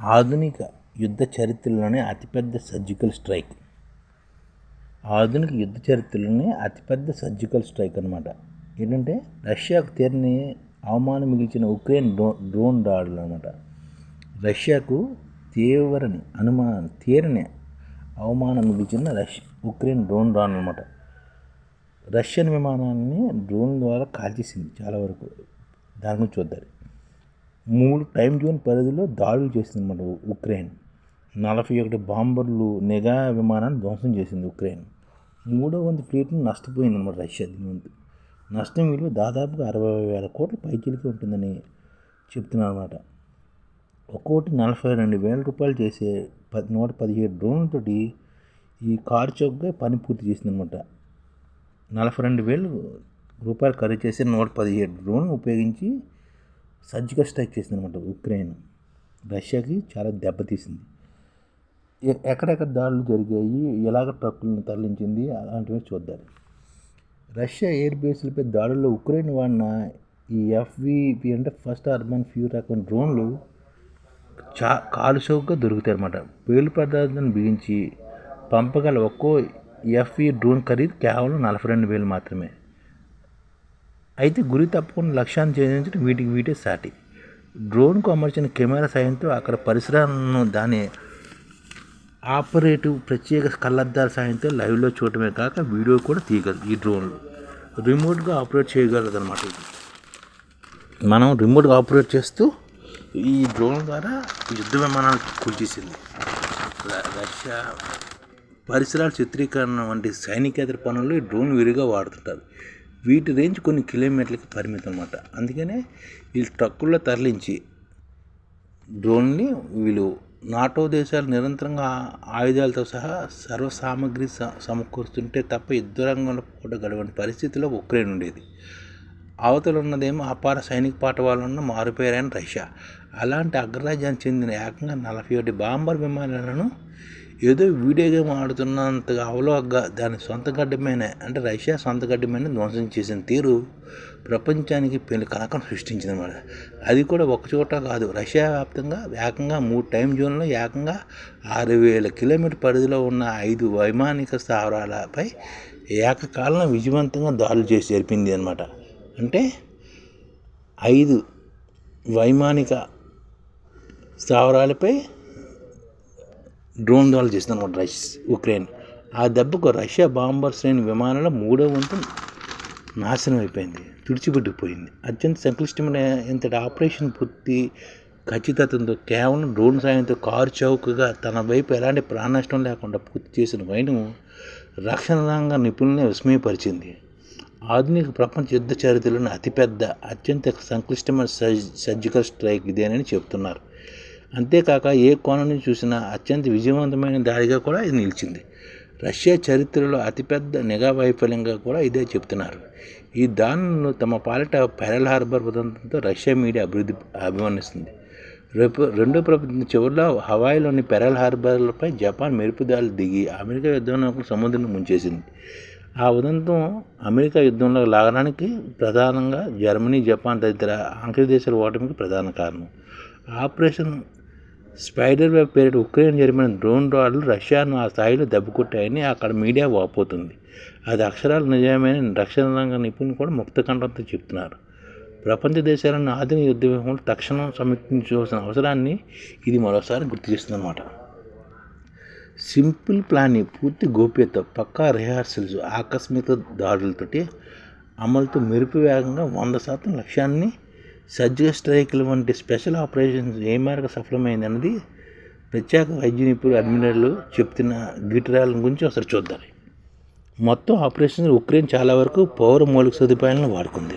ఆధునిక యుద్ధ చరిత్రలోనే అతిపెద్ద సర్జికల్ స్ట్రైక్. ఆధునిక యుద్ధ చరిత్రలోనే అతిపెద్ద సర్జికల్ స్ట్రైక్ అనమాట ఏంటంటే రష్యాకు తీరని అవమానం మిగిల్చిన ఉక్రెయిన్ డ్రో డ్రోన్ దాడులు అనమాట రష్యాకు తీవ్రని అనుమానం తీరని అవమానం మిగిల్చిన రష్యా ఉక్రెయిన్ డ్రోన్ డ్రాన్ అనమాట రష్యన్ విమానాన్ని డ్రోన్ ద్వారా కాల్చేసింది చాలా వరకు. దాని గురించి చూద్దాం. మూడు టైం జోన్ పరిధిలో దాడులు చేసింది అనమాట ఉక్రెయిన్. నలభై ఒకటి బాంబర్లు నిఘా విమానాన్ని ధ్వంసం చేసింది ఉక్రెయిన్. మూడో వంతు ఫ్లీట్ను నష్టపోయింది అనమాట రష్యా దీని వంతు. నష్టం విలువ దాదాపుగా అరవై వేల కోట్ల పైచీలకి ఉంటుందని చెప్తున్నారు అనమాట ఒక్కోటి నలభై రెండు వేల రూపాయలు చేసే పది నూట పదిహేడు డ్రోన్లతోటి ఈ కార్ చౌక్గా పని పూర్తి చేసింది అనమాట నలభై రెండు వేలు రూపాయలు ఖరీదు చేసే నూట పదిహేడు డ్రోన్ ఉపయోగించి సర్జికల్ స్ట్రైక్ చేసింది అనమాట ఉక్రెయిన్. రష్యాకి చాలా దెబ్బతీసింది ఎక్కడెక్కడ దాడులు జరిగాయి ఎలాగ ట్రక్కులను తరలించింది అలాంటివి చూద్దాం. రష్యా ఎయిర్ బేస్లపై దాడుల్లో ఉక్రెయిన్ వాడిన ఈ ఎఫ్విపి అంటే ఫస్ట్ అర్బన్ ఫ్యూ రకం డ్రోన్లు చా కాలు చౌకగా దొరుకుతాయి అన్నమాట పేలు పదార్థాన్ని బిగించి పంపగల ఒక్కో ఎఫ్ఈ డ్రోన్ ఖరీదు కేవలం నలభై రెండు వేలు మాత్రమే. అయితే గురి తప్పకుండా లక్ష్యాన్ని ఛేదించడం వీటికి వీటే సాటి. డ్రోన్కు అమర్చిన కెమెరా సాయంతో అక్కడ పరిసరాలను దాని ఆపరేటివ్ ప్రత్యేక కళ్ళద్దాల సాయంతో లైవ్లో చూడటమే కాక వీడియో కూడా తీయగలదు ఈ డ్రోన్లు. రిమోట్గా ఆపరేట్ చేయగలదు అనమాట ఇది. మనం రిమోట్గా ఆపరేట్ చేస్తూ ఈ డ్రోన్ ద్వారా యుద్ధ విమానాలు కూల్చేసింది రష్యా పరిసరాల చిత్రీకరణ వంటి సైనికేతర పనుల్లో ఈ డ్రోన్ విరిగా వాడుతుంటారు. వీటి రేంజ్ కొన్ని కిలోమీటర్లకి పరిమితం అనమాట అందుకనే వీళ్ళు ట్రక్కుల్లో తరలించి డ్రోన్ని వీళ్ళు నాటో దేశాలు నిరంతరంగా ఆయుధాలతో సహా సర్వ సామాగ్రి స- సమకూరుస్తుంటే తప్ప యుద్ధ రంగంలో పూట గడవని పరిస్థితిలో ఉక్రెయిన్ ఉండేది. అవతల ఉన్నదేమో అపార సైనిక పాఠవాళ్ళన్న మారుపేరైన రష్యా. అలాంటి అగ్రరాజ్యానికి చెందిన ఏకంగా నలభై ఒకటి బాంబర్ విమానాలను ఏదో వీడియో గేమ్ ఆడుతున్నంతగా అవలోగా దాని సొంత గడ్డమైన. అంటే రష్యా సొంత గడ్డమైన ధ్వంసం చేసిన తీరు ప్రపంచానికి పెళ్ళి కలకం సృష్టించింది అనమాట అది కూడా ఒకచోట కాదు. రష్యా వ్యాప్తంగా ఏకంగా మూడు టైం జోన్లో ఏకంగా ఆరు వేల కిలోమీటర్ పరిధిలో ఉన్న ఐదు వైమానిక స్థావరాలపై ఏకకాలంలో విజయవంతంగా దాడులు చేసి జరిపింది అనమాట అంటే ఐదు వైమానిక స్థావరాలపై డ్రోన్ దాడులు చేసింది రష్ ఉక్రెయిన్. ఆ దెబ్బకు రష్యా బాంబర్ శ్రేణి విమానాల మూడో వంతు నాశనం అయిపోయింది తుడిచిపెట్టుకుపోయింది. అత్యంత సంక్లిష్టమైన ఇంతటి ఆపరేషన్ పూర్తి ఖచ్చితత్వంతో కేవలం డ్రోన్ సాయంతో కారు చౌకగా తన వైపు ఎలాంటి ప్రాణనష్టం లేకుండా పూర్తి చేసిన వైను రక్షణ రంగ నిపుణుల్ని విస్మయపరిచింది. ఆధునిక ప్రపంచ యుద్ధ చరిత్రలోని అతిపెద్ద అత్యంత సంక్లిష్టమైన సర్జికల్ స్ట్రైక్ ఇదేనని చెప్తున్నారు. అంతేకాక ఏ కోణం నుంచి చూసినా అత్యంత విజయవంతమైన దాడిగా కూడా ఇది నిలిచింది. రష్యా చరిత్రలో అతిపెద్ద నిఘా వైఫల్యంగా కూడా ఇదే చెప్తున్నారు. ఈ దాడులను తమ పాలిట పెరల్ హార్బర్ ఉదంతంతో రష్యా మీడియా అభివృద్ధి అభిమానిస్తుంది రేపు రెండో ప్రపంచ చివరిలో హవాయిలోని పెరల్ హార్బర్లపై జపాన్ మెరుపుదాడులు దిగి అమెరికా యుద్ధంలో సముద్రం ముంచేసింది. ఆ ఉదంతం అమెరికా యుద్ధంలో లాగడానికి ప్రధానంగా జర్మనీ జపాన్ తదితర ఆంగ్ల దేశాల ఓటమికి ప్రధాన కారణం. ఆపరేషన్ స్పైడర్ వెబ్ పేరిట ఉక్రెయిన్ జరిపిన డ్రోన్ దాడులు రష్యాను ఆ స్థాయిలో దెబ్బకొట్టాయని అక్కడ మీడియా వాపోతుంది. అది అక్షరాలు నిజమైన రక్షణ రంగ నిపుణులు కూడా ముక్తకంఠంతో చెప్తున్నారు. ప్రపంచ దేశాలను ఆధునిక యుద్ధ వ్యూహంలో తక్షణం సమీక్షించవలసిన అవసరాన్ని ఇది మరోసారి గుర్తు చేస్తుందన్నమాట. సింపుల్ ప్లానింగ్ పూర్తి గోప్యత పక్కా రిహార్సల్స్ ఆకస్మిక దాడులతోటి అమలుతో మెరుపు వేగంగా వంద శాతం లక్ష్యాన్ని సర్జికల్ స్ట్రైక్లు వంటి స్పెషల్ ఆపరేషన్స్ ఏ మేరకు సఫలమైంది అన్నది ప్రత్యేక వైద్య నిపుణులు అడ్మిరల్ చెప్తున్న గిటరాల గురించి ఒకసారి చూద్దాం. మొత్తం ఆపరేషన్ ఉక్రెయిన్ చాలా వరకు పౌర మౌలిక సదుపాయాలను వాడుకుంది.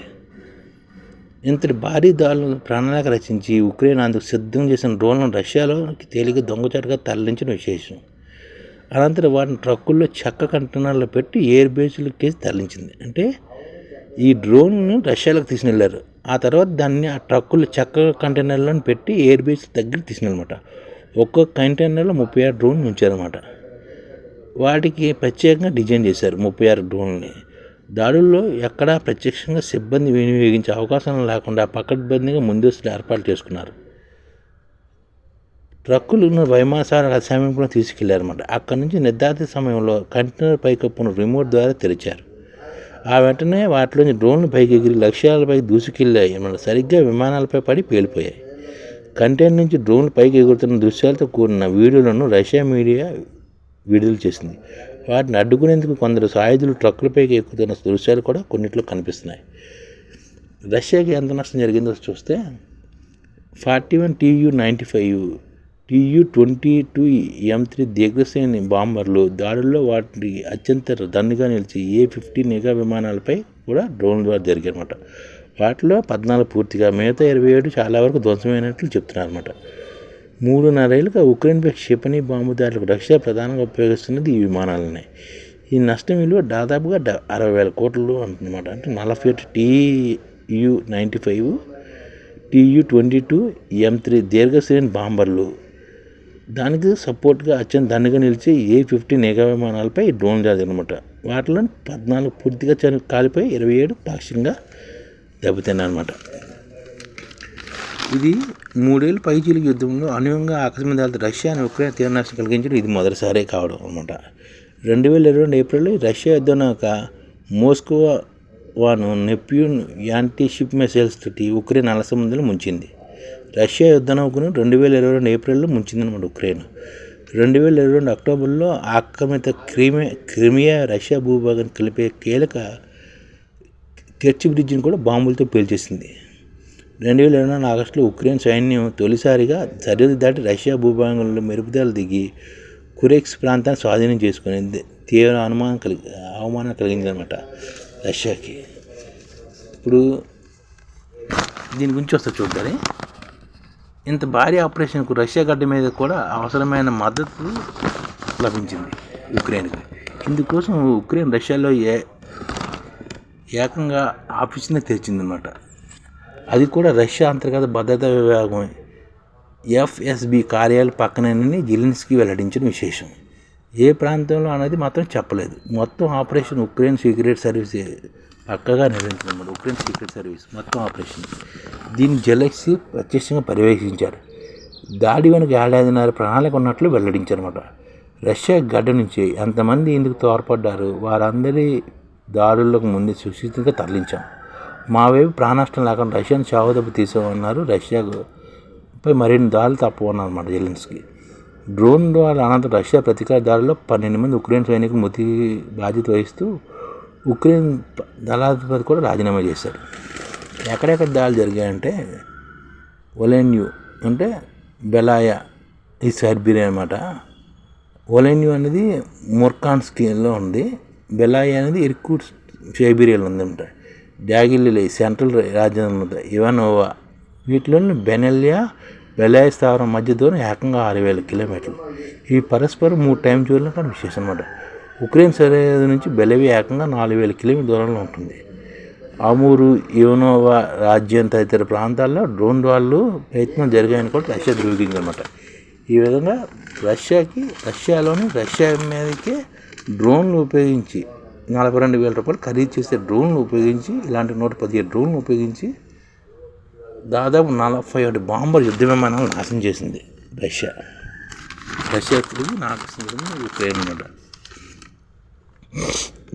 ఇంతటి భారీ దాడులను ప్రణాళిక రచించి ఉక్రెయిన్ అందుకు సిద్ధం చేసిన డ్రోన్లను రష్యాలోకి తేలిక దొంగచాటుగా తరలించిన విశేషం. అనంతరం వాటిని ట్రక్కుల్లో చెక్క కంటైనర్లో పెట్టి ఎయిర్ బేస్లకి తరలించింది. అంటే ఈ డ్రోన్ను రష్యాలోకి తీసుకెళ్ళారు. ఆ తర్వాత దాన్ని ఆ ట్రక్కులు చెక్క కంటైనర్లో పెట్టి ఎయిర్ బేస్ దగ్గర తీసుకెళ్ళమాట ఒక్కొక్క కంటైనర్లో ముప్పై ఆరు డ్రోన్ ఉంచారన్నమాట. వాటికి ప్రత్యేకంగా డిజైన్ చేశారు ముప్పై ఆరు డ్రోన్లని. దాడుల్లో ఎక్కడా ప్రత్యక్షంగా సిబ్బంది వినియోగించే అవకాశం లేకుండా పకడ్బందీగా ముందస్తు ఏర్పాటు చేసుకున్నారు. ట్రక్కులను వైమాసాల సమీపంలో తీసుకెళ్ళారన్నమాట. అక్కడి నుంచి నిర్ధారిత సమయంలో కంటైనర్ పైకప్పును రిమోట్ ద్వారా తెరిచారు. ఆ వెంటనే వాటిలోని డ్రోన్లు పైకి ఎగిరి లక్ష్యాలపై దూసుకెళ్ళాయి. మన సరిగ్గా విమానాలపై పడి పేలిపోయాయి. కంటైనర్ నుంచి డ్రోన్లు పైకి ఎగురుతున్న దృశ్యాలతో కూడిన వీడియోలను రష్యా మీడియా విడుదల చేసింది. వాటిని అడ్డుకునేందుకు కొందరు సాయుధులు ట్రక్కులపైకి ఎక్కుతున్న దృశ్యాలు కూడా కొన్నిట్లో కనిపిస్తున్నాయి. రష్యాకి ఎంత నష్టం జరిగిందో చూస్తే forty one TU ninety five TU twenty two M three దీర్ఘశ్రేణి బాంబర్లు దాడుల్లో వాటి అత్యంత దన్నుగా నిలిచి ఏ ఫిఫ్టీ నిఘా విమానాలపై కూడా డ్రోన్ ద్వారా జరిగాయన్నమాట. వాటిలో పద్నాలుగు పూర్తిగా మిగతా ఇరవై ఏడు చాలా వరకు ధ్వంసమైనట్లు చెప్తున్నారు అనమాట మూడున్నరేళ్ళుగా ఉక్రెయిన్పై క్షిపణి బాంబు దాడులకు రష్యా ప్రధానంగా ఉపయోగిస్తున్నది ఈ విమానాలనే. ఈ నష్టం విలువ దాదాపుగా డ- అరవై వేల కోట్లు అంటున్నమాట అంటే నలభై ఒకటి TU ninety five TU twenty two M three దీర్ఘశ్రేణి బాంబర్లు దానికి సపోర్ట్గా అత్యంత దండగా నిలిచి ఏ ఫిఫ్టీ నిఘా విమానాలపై డ్రోన్ అనమాట వాటిలో పద్నాలుగు పూర్తిగా చని కాలిపోయి ఇరవై ఏడు పాక్షికంగా దెబ్బతిన్నాయన్నమాట ఇది మూడేళ్ళు పైచీలిక యుద్ధంలో అనువంగా ఆకస్మిక రష్యాను ఉక్రెయిన్ తీవ్ర నష్టం కలిగించడం ఇది మొదటిసారే కావడం అనమాట రెండు వేల ఇరవై రెండు ఏప్రిల్లో రష్యా యుద్ధం ఒక Moskva Neptune anti ship missiles తోటి ఉక్రెయిన్ అలసముందులు ముంచింది. రష్యా యుద్ధ నౌకను రెండు వేల ఇరవై రెండు ఏప్రిల్లో ముంచిందనమాట ఉక్రెయిన్. రెండు వేల ఇరవై రెండు అక్టోబర్లో ఆక్రమిత క్రిమి క్రిమియా రష్యా భూభాగాన్ని కలిపే కీలక కెర్చి బ్రిడ్జిని కూడా బాంబులతో పేల్చేసింది. రెండు వేల ఇరవై నాలుగు ఆగస్టులో ఉక్రెయిన్ సైన్యం తొలిసారిగా సరిహద్దు దాటి రష్యా భూభాగంలో మెరుపుదల దిగి కురేక్స్ ప్రాంతాన్ని స్వాధీనం చేసుకుని తీవ్ర అనుమానం కలిగి అవమానం కలిగిందనమాట రష్యాకి. ఇప్పుడు దీని గురించి వస్తా చూద్దాం. ఇంత భారీ ఆపరేషన్కు రష్యా గడ్డ మీద కూడా అవసరమైన మద్దతు లభించింది ఉక్రెయిన్కి. ఇందుకోసం ఉక్రెయిన్ రష్యాలో ఏ ఏకంగా ఆఫీస్ని తెరిచిందనమాట అది కూడా రష్యా అంతర్గత భద్రతా విభాగం ఎఫ్ఎస్బి కార్యాలయం పక్కనని జిలిన్స్కి వెల్లడించిన విశేషం. ఏ ప్రాంతంలో అనేది మాత్రం చెప్పలేదు. మొత్తం ఆపరేషన్ ఉక్రెయిన్ సీక్రెట్ సర్వీస్ చక్కగా నిర్వహించిందన్నమాట ఉక్రెయిన్ సీక్రెట్ సర్వీస్ మొత్తం ఆపరేషన్. దీన్ని జెలెక్సీ ప్రత్యక్షంగా పర్యవేక్షించారు. దాడి వెనుక ఏడాదిన్నర ప్రణాళిక ఉన్నట్లు వెల్లడించారన్నమాట రష్యా గడ్డ నుంచి ఎంతమంది ఇందుకు తోడ్పడ్డారు వారందరి దాడులకు ముందు సుశితంగా తరలించాం. మా వైపు ప్రాణనష్టం లేకుండా రష్యాను చావుదెబ్బ తీసామన్నారు రష్యాకు పై మరిన్ని దాడులు తప్పవన్నమాట జెలెన్స్కి. డ్రోన్ ద్వారా అనంతరం రష్యా ప్రతీకార దాడిలో పన్నెండు మంది ఉక్రెయిన్ సైనికులు మృతి బాధ్యత వహిస్తూ ఉక్రెయిన్ దళాధిపతి కూడా రాజీనామా చేశారు. ఎక్కడెక్కడ దాడులు జరిగాయంటే ఒలెన్యూ అంటే బెలాయా ఈ సైర్బీరియా అనమాట ఒలెన్యూ అనేది ముర్కాన్స్కీలో ఉంది. బెలాయా అనేది ఇర్కూట్ సైబీరియాలో ఉందన్నమాట. డ్యాగిల్లీ సెంట్రల్ రాజ్యం ఇవానోవా వీటిలోని బెనెలియా బెలాయ స్థావరం మధ్య దూరం ఏకంగా ఆరు వేల కిలోమీటర్లు. ఈ పరస్పరం మూడు టైం జోన్లు అక్కడ విశేషం అనమాట ఉక్రెయిన్ సరిహద్దు నుంచి బెలవి ఏకంగా నాలుగు వేల కిలోమీటర్ దూరంలో ఉంటుంది. అమూరు యోనోవా రాజ్యం తదితర ప్రాంతాల్లో డ్రోన్ వాళ్ళు ప్రయత్నం జరిగాయని కూడా రష్యా ధృవీకరిందనమాట ఈ విధంగా రష్యాకి రష్యాలోని రష్యా మీదకే డ్రోన్లు ఉపయోగించి నలభై రెండు వేల రూపాయలు ఖరీదు చేసే డ్రోన్లు ఉపయోగించి ఇలాంటి నూట పదిహేడు డ్రోన్లు ఉపయోగించి దాదాపు నలభై ఒకటి బాంబర్ యుద్ధ విమానాలు నాశనం చేసింది రష్యా. రష్యా తిరిగి నాశనం చేసింది ఉక్రెయిన్ అనమాట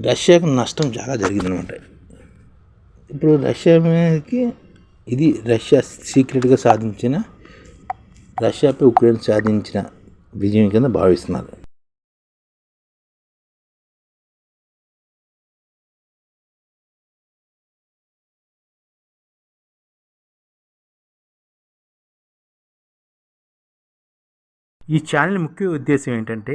రష్యాకి నష్టం చాలా జరిగిందనమాట ఇప్పుడు రష్యా మీదకి ఇది రష్యా సీక్రెట్గా సాధించిన రష్యాపై ఉక్రెయిన్ సాధించిన విజయం కింద భావిస్తున్నారు. ఈ ఛానల్ ముఖ్య ఉద్దేశం ఏంటంటే